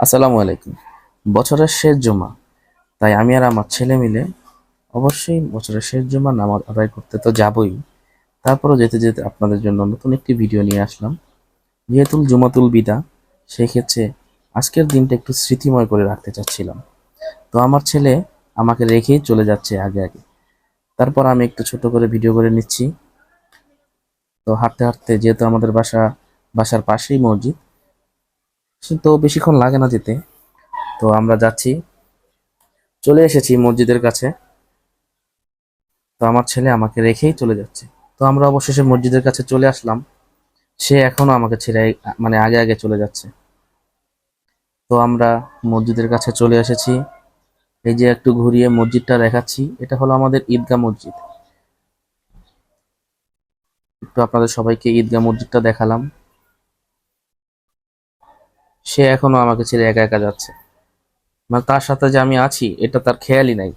আসসালামু আলাইকুম। বছরের শেষ জমা। তাই আমি আর আমার ছেলে মিলে অবশ্যই বছরের শেষ জমা নামাজ আদায় করতে তো যাবই। তারপরও যেতে যেতে আপনাদের জন্য নতুন একটি ভিডিও নিয়ে আসলাম। যেহেতু জুমাতুল বিদা সেই ক্ষেত্রে আজকের দিনটা একটু স্মৃতিময় করে রাখতে চাচ্ছিলাম। তো আমার ছেলে আমাকে রেখেই চলে যাচ্ছে আগে আগে। তারপর আমি একটু ছোট করে ভিডিও করে নিচ্ছি। তো হাঁটতে হাঁটতে যেহেতু আমাদের বাসা, বাসার পাশেই মসজিদ তো বেশিক্ষণ লাগে না যেতে। তো আমরা যাচ্ছি। চলে এসেছি মসজিদের কাছে। তো আমার ছেলে আমাকে রেখেই চলে যাচ্ছে। তো আমরা অবশেষে মসজিদের কাছে চলে আসলাম। সে এখনও আমাকে ছেড়ে মানে আগে আগে চলে যাচ্ছে। তো আমরা মসজিদের কাছে চলে এসেছি। এই যে একটু ঘুরিয়ে মসজিদটা দেখাচ্ছি। এটা হলো আমাদের ঈদগাহ মসজিদ। একটু আপনাদের সবাইকে ঈদগাহ মসজিদটা দেখালাম। সে এখনও আমাকে ছেড়ে একা একা যাচ্ছে। মানে তার সাথে যে আমি আছি, এটা তার খেয়ালই নাই।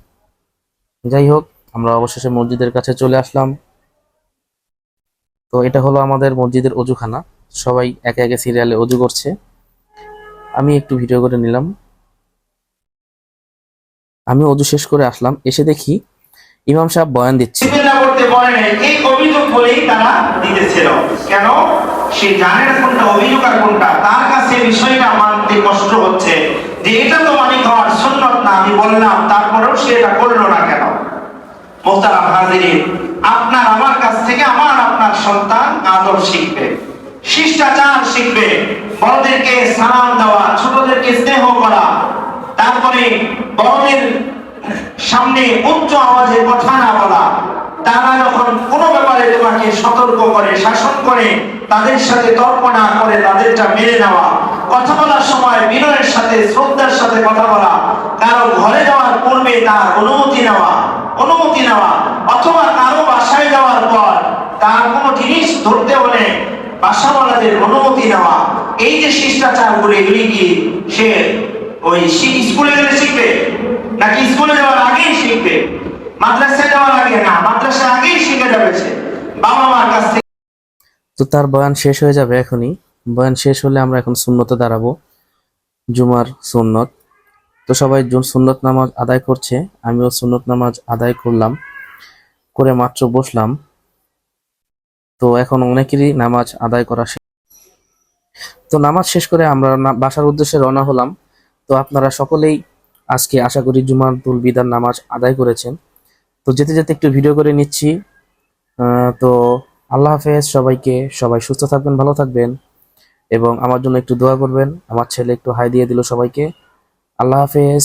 যাই হোক, আমরা অবশেষে মসজিদের কাছে চলে আসলাম। তো এটা হলো আমাদের মসজিদের অজুখানা। সবাই একে একে সিরিয়ালে অজু করছে। আমি একটু ভিডিও করে নিলাম। আমি অজু শেষ করে আসলাম। এসে দেখি ইমাম সাহেব বয়ান দিচ্ছে। করতে এই অভিযোগ বলেই তারা দিতেছিল। কেন? সে জানে কোনটা অভিযোগ আর কোনটা। তার কাছে বিষয়টা মানতে কষ্ট হচ্ছে যে এটা তো মানিক হওয়ার সুন্নত না, আমি বললাম, তারপরেও সে এটা করল না কেন? মোহতারাম হাজিরিন, আপনার আমার কাছ থেকে আমার আপনার সন্তান আদর শিখবে, শিষ্টাচার শিখবে, বড়দেরকে সালাম দেওয়া, ছোটদেরকে স্নেহ করা, তারপরে বড়দের সামনে উচ্চ আওয়াজে কথা না বলা তারা যখন কোনো ব্যাপারে তোমাকে সতর্ক করে, শাসন করে, তাদের সাথে তর্ক না করে, তাদেরটা মেনে নেওয়া, কথা বলার সময় বিনয়ের সাথে, শ্রদ্ধার সাথে কথা বলা, কারও ঘরে যাওয়ার পূর্বে তার অনুমতি নেওয়া অনুমতি নেওয়া, অথবা কারও বাসায় যাওয়ার পর তার কোনো জিনিস ধরতে হলে বাসাওয়ালাদের অনুমতি নেওয়া, এই যে শিষ্টাচারগুলো এগুলি কি সে ওই স্কুলে গেলে শিখবে? নাকি স্কুলে যাওয়ার আগে না, মাদ্রাসা আগেই শিখে যাবে সে। বাবা মার কাছ থেকে। তো তার বয়ান শেষ হয়ে যাবে এখনই। বয়ান শেষ হলে আমরা এখন সুন্নতে দাঁড়াবো, জুমার সুন্নত। তো সবাই জুন সুন্নত নামাজ আদায় করছে, আমিও সুন্নত নামাজ আদায় করলাম, করে মাত্র বসলাম। তো এখন অনেকেরই নামাজ আদায় করা তো নামাজ শেষ করে আমরা বাসার উদ্দেশ্যে রওনা হলাম। তো আপনারা সকলেই আজকে আশা করি জুমার দুল বিদার নামাজ আদায় করেছেন। তো যেতে যেতে একটু ভিডিও করে নিচ্ছি। তো আল্লাহ হাফেজ, সবাইকে সবাই সুস্থ থাকবেন, ভালো থাকবেন এবং আমার জন্য একটু দোয়া করবেন। আমার ছেলে একটু হাই দিয়ে দিল সবাইকে। আল্লাহ হাফেজ।